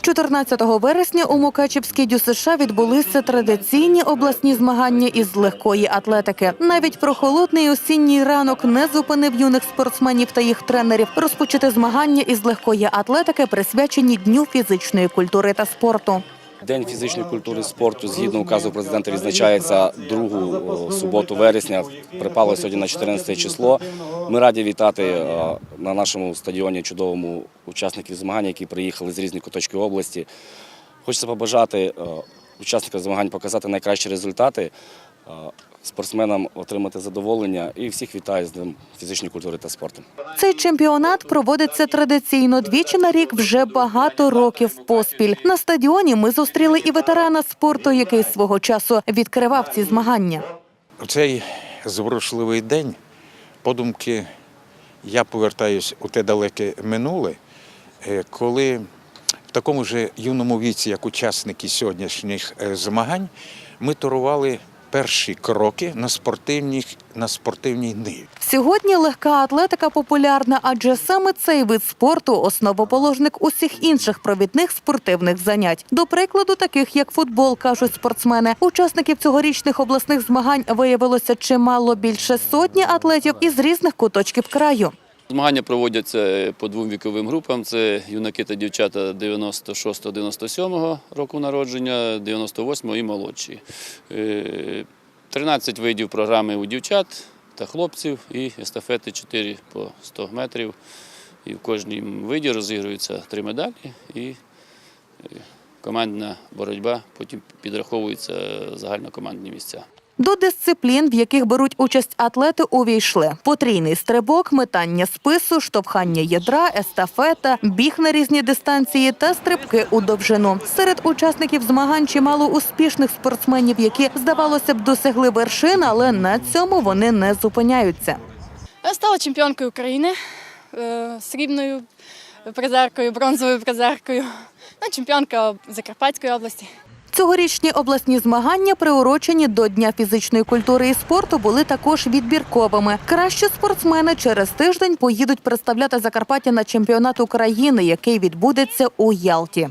14 вересня у Мукачевській ДЮСШ відбулися традиційні обласні змагання із легкої атлетики. Навіть прохолодний осінній ранок не зупинив юних спортсменів та їх тренерів розпочати змагання із легкої атлетики, присвячені Дню фізичної культури та спорту. День фізичної культури і спорту згідно указу президента відзначається другу суботу вересня. Припало сьогодні на 14 число. Ми раді вітати е, на нашому стадіоні чудовому учасників змагань, які приїхали з різних куточків області. Хочеться побажати е, учасникам змагань показати найкращі результати, е, спортсменам отримати задоволення і всіх вітаю з Днем фізичної культури та спорту. Цей чемпіонат проводиться традиційно двічі на рік вже багато років поспіль. На стадіоні ми зустріли і ветерана спорту, який свого часу відкривав ці змагання. У цей зворушливий день, подумки, я повертаюсь у те далеке минуле, е, коли в такому ж юному віці, як учасники сьогоднішніх е, змагань, ми турували перші кроки на спортивній, на спортивній ниві. Сьогодні легка атлетика популярна, адже саме цей вид спорту основоположник усіх інших провідних спортивних занять. До прикладу, таких як футбол, кажуть спортсмени. Учасників цьогорічних обласних змагань виявилося чимало більше сотні атлетів із різних куточків краю. Змагання проводяться по двом віковим групам: це юнаки та дівчата 96-97 року народження, 98 і молодші. Е, 13 видів програми у дівчат та хлопців і естафети 4 по 100 метрів. І в кожній виді розігруються три медалі і е, командна боротьба, потім підраховуються загальнокомандні місця. До дисциплін, в яких беруть участь атлети, увійшли потрійний стрибок, метання спису, штовхання ядра, естафета, біг на різні дистанції та стрибки у довжину. Серед учасників змагань чимало успішних спортсменів, які, здавалося б, досягли вершин, але на цьому вони не зупиняються. Я стала чемпіонкою України е, срібною призеркою, бронзовою призеркою, ну, чемпіонка Закарпатської області. Цьогорічні обласні змагання, приурочені до Дня фізичної культури і спорту, були також відбірковими. Кращі спортсмени через тиждень поїдуть представляти Закарпаття на чемпіонат України, який відбудеться у Ялті.